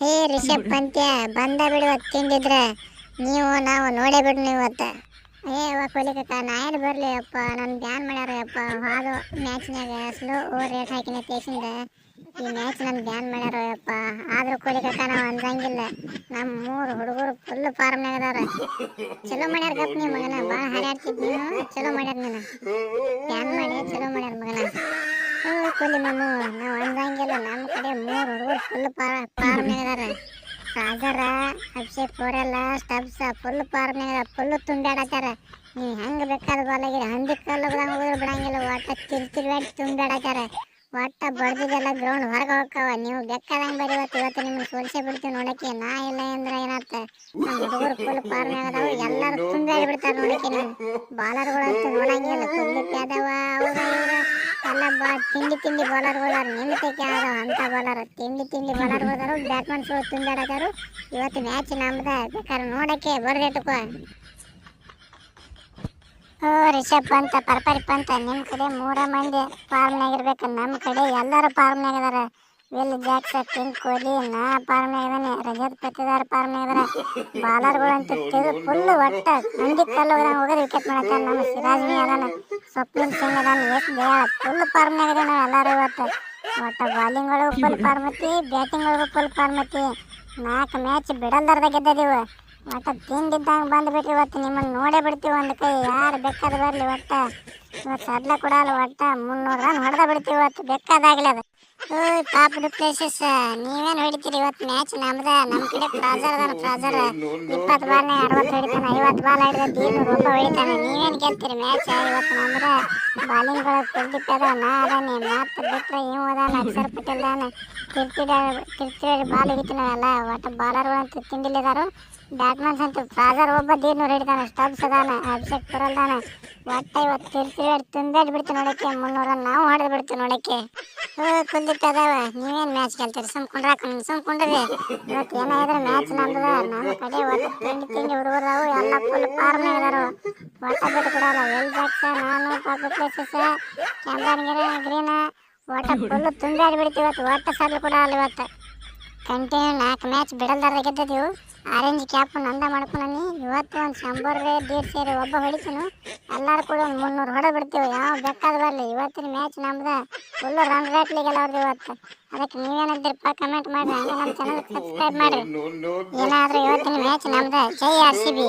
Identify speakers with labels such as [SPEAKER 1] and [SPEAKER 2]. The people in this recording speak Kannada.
[SPEAKER 1] ಹೇ ರಿಷಬ್ ಪಂತ್ಯ, ಬಂದ ಬಿಡುವ ತಿಂದಿದ್ರೆ ನೀವು, ನಾವು ನೋಡೇ ಬಿಡು ನೀವು ಇವತ್ತು. ಏ ಅವ ಕೊಲಿಕಕ್ಕ ನಾ ಬರಲಿ ಅಪ್ಪ ನನ್ನ ಬ್ಯಾನ್ ಮಾಡ್ಯಾರ ಅಪ್ಪ, ಹಾದು ಮ್ಯಾಚ್ನಾಗ ಸ್ಲೋ ಓವರ್ ರೇಟ್ ಹಾಕಿನ ತೇಸಿಂದ ಈ ಮ್ಯಾಚ್ ನನ್ನ ಬ್ಯಾನ್ ಮಾಡ್ಯಾರ ಅಪ್ಪ ಆದ್ರೂ ಕೊಲಿಕಕ್ಕ ನಾವು ಅಂದಂಗಿಲ್ಲ ನಮ್ಮ ಮೂರು ಹುಡುಗರು ಫುಲ್ ಫಾರ್ಮ್ನಾಗ ಅದಾರ. ಚಲೋ ಮಾಡ್ಯಾರ ಗಪ್ ನೀವು ಮಗನ ಭಾಳ ಹಾರಾಡ್ತಿದ್ ನೀನು, ಚಲೋ ಮಾಡ್ಯಾರ ನೀನು. ಬ್ಯಾನ್ ಮಾಡಿ, ಚಲೋ ಮಾಡ್ಯಾರ ಮಗನ. ಓ ಮಾಮು. ನಾವು ಅಂದಂಗಿಲ್ಲ ನಮ್ಮ ಕಡೆ ಮೂರು ಹುಡುಗರು ಫುಲ್ ಫಾರ್ಮ್ನಾಗ ಅದಾರ. ಸಾಗರ ಅಭಿಷೇಕ್ ಅವರೆಲ್ಲ ಸ್ಟಬ್ಸ್ ಫುಲ್ ಫಾರ್ಮ್ನಾಗ ಫುಲ್ ತುಂಬ್ಯಾಡತ್ತಾರ ನೀವು ಹೆಂಗ್ ಬೇಕಾದ ಬಾಲಾಗಿರಿ? ಹಂದಿ ಕಲ್ಲು ಹೋದ್ರೆ ಬಿಡಂಗಿಲ್ಲ. ಒಟ್ಟ ತಿರ್ ತಿರ್ಗಾಡಿ ತುಂಬ್ಯಾಡತ್ತಾರ ಒಟ್ಟ ಬಡ್ದಿದ್ದೆಲ್ಲ ಗ್ರೌಂಡ್ ಹೊರಗೆ ಹೋಗ್ತಾವ. ನೀವು ಬೇಕಾದಂಗೆ ಬರೀ ಇವತ್ತು ಇವತ್ತು ನಿಮ್ಗೆ ಸೋಲ್ಸೇ ಬಿಡ್ತೀವಿ ನೋಡಕ್ಕೆ. ನಾ ಇಲ್ಲ ಅಂದ್ರೆ ಏನಾಗ್ತ ನಮ್ಮ ಹುಡುಗರು ಫುಲ್ ಪಾರ್ಮಿ ಅದಾವು. ಎಲ್ಲರೂ ತುಂಬ್ಯಾಡಿ ಬಿಡ್ತಾರೆ ನೋಡಕ್ಕೆ. ನೀವು ಬಾಲರ್ಗಳಂತೂ ನೋಡಂಗಿಲ್ಲ. ಪ್ಯಾದವ ಅವ್ರ ಎಲ್ಲ ಬಾ, ತಿಂಡಿ ತಿಂಡಿ ಹೋದಾರು ನಿಮಿತಕ್ಕೆ ಅದಾವ ಅಂತ ಬಾಲರ್. ತಿಂಡಿ ತಿಂಡಿ ಬಾಲರ್ಗಳು ಬ್ಯಾಟ್ಮನ್ ಬ್ಯಾಟ್ಮನ್ಸ್ಗಳು ತುಂಬ್ಯಾಡತ್ತಾರು ಇವತ್ತು ಮ್ಯಾಚ್ ನಮ್ದ, ಬೇಕಾದ್ರೆ ನೋಡಕ್ಕೆ ಬರ್ದೇಟಕೋ ಓ, ರಿಷಬ್ ಪಂತ, ಪರ್ಪರಿ ಪಂತ ನಿಮ್ಮ ಕಡೆ ಮೂರ ಮಂದಿ ಫಾರ್ಮ್ನಾಗಿರ್ಬೇಕು ನಮ್ಮ ಕಡೆ ಎಲ್ಲರೂ ಫಾರ್ಮ್ನಾಗಿದ್ದಾರೆ ವಿಲ್ ಜಾಕ್ಸ ಕಿಂಗ್ ಕೊಹ್ಲಿ ನಾ ಪಾರ್ಮೆ ಇದಾನೆ ರಜತ್ ಪತ್ತಿದಾರ್ ಪಾರ್ಮೆ ಇದಾರ ಬಾಲರ್ಗಳಂತೂ ತೆಗೆದು ಫುಲ್ ಒಟ್ಟ ನಂದಿ ಕಲ್ಲು ಹೋದಂಗೆ ಹೋಗೋದು ವಿಕೆಟ್ ಮಾಡತ್ತಾರ ನಮ್ಮ ಸಿರಾಜ್ಮಿ ಅದಾನ. ಸ್ವಪ್ನಿಲ್ ಸಿಂಗ್ ಅದಾನ. ಎಷ್ಟು ದಯಾಳ ಫುಲ್ ಫಾರ್ಮ್ನಾಗ ಇದಾವೆ ನಾವು ಎಲ್ಲರೂ ಇವತ್ತು. ಒಟ್ಟ ಬಾಲಿಂಗ್ ಒಳಗೂ ಫುಲ್ ಫಾರ್ಮತಿ ಬ್ಯಾಟಿಂಗ್ ಒಳಗೂ ಫುಲ್ ಫಾರ್ಮತಿ ನಾಲ್ಕು ಮ್ಯಾಚ್ ಬಿಡಲ್ದಾರ್ದಾಗ ಗೆದ್ದದೀವು. ಒಟ್ಟ ತಿಂಡಿದ್ದಂಗೆ ಬಂದುಬಿಟ್ರಿ ಇವತ್ತು. ನಿಮ್ಮನ್ನು ನೋಡೇ ಬಿಡ್ತೀವಿ ಒಂದು ಕೈ. ಯಾರು ಬೇಕಾದ್ರೆ ಬರಲಿ ಒಟ್ಟ. ಇವತ್ತು ಸಡ್ಲ ಕೊಡಲ್ಲ ಒಟ್ಟ? ಮುನ್ನೂರು ರನ್ ಹೊಡೆದ ಬಿಡ್ತೀವಿ ಇವತ್ತು. ಬೇಕಾದಾಗಲಿ ಅದು. ಓಯ್, ಪಾಪ ಪ್ಲೇಸಸ್ ನೀವೇನು ಹೊಡಿತೀರಿ ಇವತ್ತು ಮ್ಯಾಚ್ ನಮ್ದ ನಮ್ಮ ಕಡೆ ಪ್ರಾಜರ್ ಅದಾನ ಪ್ರಾಜರ್ ಇಪ್ಪತ್ತು ಬಾಲ್ನಾಗ ಅರವತ್ತು ಹೊಡಿತಾನೆ, ಐವತ್ತು ಬಾಲ್ ಹಿಡಿದ ದೀಪ ಒಬ್ಬ ಹೊಡಿತಾನೆ. ನೀವೇನು ಗೆಲ್ತೀರಿ ಮ್ಯಾಚ್ ಇವತ್ತು ನಮ್ದ ಬಾಲಿಂಗ್ಗಳು ಕುಲ್ದೀಪ್ ಅದಾವ. ನಾ ಅದಾನೆ ಮಾತು ಬಿಟ್ಟರೆ ಇವ್ ಅದಾನ, ಅಕ್ಷರ್ ಪಟೇಲ್ ಅದಾನ. ತಿರ್ತಿಡ ತಿರ್ತಿಡಿ ಬಾಲ್ ಹಿಡಿತಾನಲ್ಲ ಒಟ್ಟು ಬಾಲರ್ಗಳಂತೂ ತಿಂಡಿಲಿದಾರು ಬ್ಯಾಟ್ಮನ್ಸ್ ಅಂತೂ ಪ್ರಾಜರ್ ಒಬ್ಬ ದೀರ್ನೂರು ಹಿಡಿತಾನೆ. ಸ್ಟಬ್ಸ್ ಅದಾನ, ಅಭಿಷೇಕ್ ಪುರಲ್ದಾನ ಒಟ್ಟ ಇವತ್ತು ತಿರ್ತಿಡಿ ತುಂಬೇಡ್ ಬಿಡ್ತೀವಿ ನೋಡಕ್ಕೆ, ಮುನ್ನೂರ ನಾವು ಹೊಡೆದು ಬಿಡ್ತೀವಿ ನೋಡಕ್ಕೆ. ಅದಾವ ನೀವೇನು ಮ್ಯಾಚ್ ಗೆಲ್ತೀರಿ? ಸುಮ್ ಕುಂಡ್ರಿ ಇವತ್ತು ಏನಾದ್ರೆ ಮ್ಯಾಚ್ ನಂದದ ನಮ್ಮ ಕಡೆ ತಿಂಡಿ ತಿಂಡಿ ಹುಡುಗರು ಎಲ್ಲ ಫುಲ್ ಫಾರ್ಮ್ ಇದಾರು. ಒಟ್ಟ ಬಿಟ್ಟು ಕೊಡಲ್ಲ ಎಲ್ ಜಾಕ್ಸ, ನಾನು, ಪಾಪು ಪ್ಲೇಸಸ್ ಕ್ಯಾಮ್ರಾನ್ಗಿರ ಗ್ರೀನ, ಒಟ್ಟ ಫುಲ್ ತುಂಬ್ಯಾಡಿ ಬಿಡ್ತೀವಿ ಇವತ್ತು, ಒಟ್ಟ ಸಾಲು ಕೂಡ ಅಲ್ಲ ಇವತ್ತು. ಕಂಟಿನ್ಯೂ ನಾಲ್ಕು ಮ್ಯಾಚ್ ಬಿಡಲ್ದಾರ ಗೆದ್ದಿದ್ದೀವಿ. ಆರೆಂಜ್ ಕ್ಯಾಪ್ ನಂದ ಮಾಡ್ಕೊಂಡಿ ಇವತ್ತು ಒಂದು ಶಂಬರ್ ಡೇಟ್ ಸೇರಿ ಒಬ್ಬ ಹೊಡಿತೀನು. ಎಲ್ಲರೂ ಕೂಡ ಒಂದು ಮುನ್ನೂರು ಹೊಡೆ ಬಿಡ್ತೀವಿ. ಯಾವ ಬೇಕಾದ ಬರಲಿ. ಇವತ್ತಿನ ಮ್ಯಾಚ್ ನಮ್ದು ಫುಲ್ಲು ರನ್ ರೇಟ್ಲಿಗೆಲ್ಲ ಅವ್ರದ್ದು ಇವತ್ತು. ಅದಕ್ಕೆ ನೀವೇನಿದ್ದೀರಪ್ಪ ಕಮೆಂಟ್ ಮಾಡಿ ಹಂಗೆ ನಮ್ಮ ಚಾನಲ್ ಸಬ್ಸ್ಕ್ರೈಬ್ ಮಾಡಿ ಏನಾದರೂ ಇವತ್ತಿನ ಮ್ಯಾಚ್ ನಮ್ದು. ಜೈ ಆರ್ ಸಿ ಬಿ